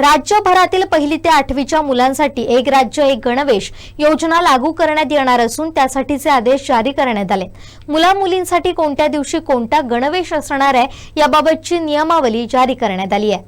राज्यभरातील पहिली ते आठवीच्या मुलांसाठी एक राज्य एक गणवेश योजना लागू करण्यात येणार असून त्यासाठीचे आदेश जारी करण्यात आले. मुला मुलींसाठी कोणत्या दिवशी कोणता गणवेश असणार आहे याबाबतची नियमावली जारी करण्यात आली आहे.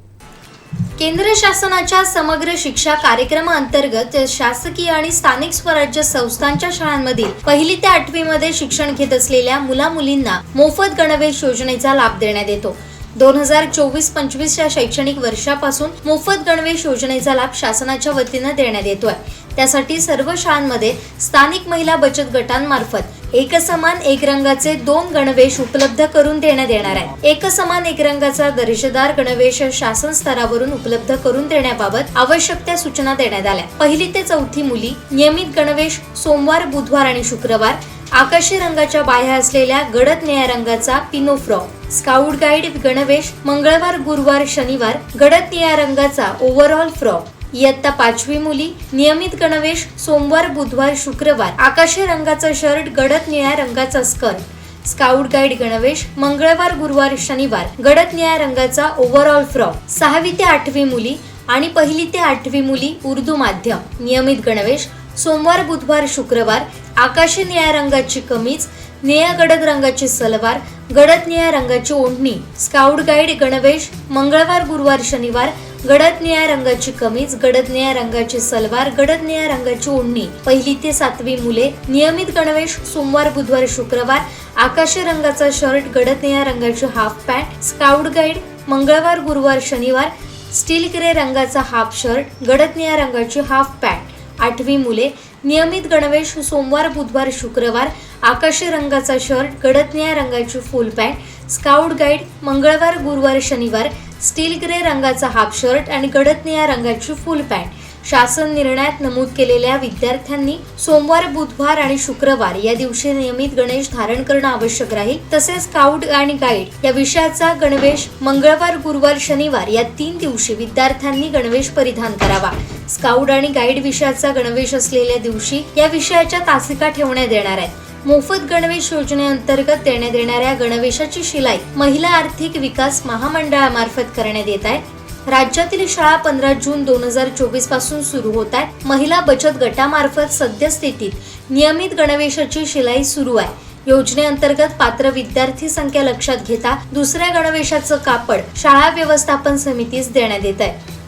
केंद्र शासनाच्या समग्र शिक्षा कार्यक्रमाअंतर्गत शासकीय आणि स्थानिक स्वराज्य संस्थांच्या शाळांमधील पहिली ते आठवी मध्ये शिक्षण घेत असलेल्या मुला मुलींना मोफत गणवेश योजनेचा लाभ देण्यात येतो. दोन हजार चोवीस पंचवीस या शैक्षणिक वर्षापासून मोफत गणवेश योजनेचा लाभ शासनाच्या वतीनं देण्यात येतोय. त्यासाठी सर्व शाळांमध्ये स्थानिक महिला बचत गटांमार्फत एकसमान एक रंगाचे दोन गणवेश उपलब्ध करून देण्यात येणार आहे. एकसमान एक रंगाचा दर्जेदार गणवेश शासन स्तरावरून उपलब्ध करून देण्याबाबत आवश्यक त्या सूचना देण्यात आल्या. पहिली ते चौथी मुली नियमित गणवेश सोमवार बुधवार आणि शुक्रवार आकाशी रंगाच्या बाह्या असलेल्या गडद निळ्या रंगाचा पिनो फ्रॉक स्काउट गाईड गणवेश मंगळवार गुरुवार शनिवार गडद निळ्या रंगाचा ओव्हरऑल फ्रॉक इयत्ता पाचवी मुली नियमित गणवेश सोमवार बुधवार शुक्रवार. आकाशी रंगाचा शर्ट गडद निळ्या रंगाचा स्कर्ट. स्काउट गाईड गणवेश मंगळवार गुरुवार शनिवार गडद निळ्या रंगाचा ओव्हरऑल फ्रॉक सहावी ते आठवी मुली आणि पहिली ते आठवी मुली उर्दू माध्यम. नियमित गणवेश सोमवार बुधवार शुक्रवार आकाशी निळ्या रंगाची कमीज निळ्या गडद रंगाची सलवार गडद निळ्या रंगाची ओढणी. स्काउट गाईड गणवेश मंगळवार गुरुवार शनिवार गडद निळ्या रंगाची कमीज गडद निळ्या रंगाची सलवार गडद निळ्या रंगाची ओढणी. पहिली ते सातवी मुले नियमित गणवेश सोमवार बुधवार शुक्रवार आकाशी रंगाचा शर्ट गडद निळ्या रंगाची हाफ पॅन्ट स्काउट गाईड मंगळवार गुरुवार शनिवार स्टील ग्रे रंगाचा हाफ शर्ट गडद निळ्या रंगाची हाफ पॅन्ट. आठवी मुले नियमित गणवेश सोमवार बुधवार शुक्रवार आकाशी रंगाचा शर्ट गडद निळ्या रंगाची फुल पॅन्ट स्काउट गाईड मंगळवार गुरुवार शनिवार स्टील ग्रे रंगाचा हाफ शर्ट आणि गडद निळ्या रंगाची फुल पॅन्ट. शासन निर्णयात नमूद केलेल्या विद्यार्थ्यांनी सोमवार बुधवार आणि शुक्रवार या दिवशी नियमित गणेश धारण करणं आवश्यक राहील. तसेच स्काउट आणि गाईड या विषयाचा गणवेश मंगळवार गुरुवार शनिवार या तीन दिवशी विद्यार्थ्यांनी गणवेश परिधान करावा. स्काउट आणि गाईड विषयाचा गणवेश असलेल्या दिवशी या विषयाच्या तासिका ठेवण्यात येणार आहेत. मोफत गणवेश योजनेअंतर्गत देण्यात येणाऱ्या गणवेशाची शिलाई महिला आर्थिक विकास महामंडळामार्फत करण्यात येत आहे. राज्यातील शाळा पंधरा जून दोन हजार चोवीसपासून सुरू होत आहेत. महिला बचत गटामार्फत सद्यस्थितीत नियमित गणवेशाची शिलाई सुरू आहे. योजनेअंतर्गत पात्र विद्यार्थी संख्या लक्षात घेता दुसऱ्या गणवेशाचं कापड शाळा व्यवस्थापन समितीस देण्यात येत आहे.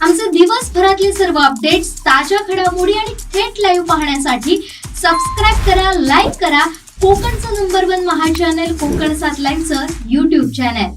आमचे दिवसभरातले सर्व अपडेट्स ताज्या घडामोडी आणि थेट लाईव्ह पाहण्यासाठी सबस्क्राईब करा लाईक करा. कोकणचं नंबर वन महा चॅनल कोकण सात लाईनचं युट्यूब चॅनल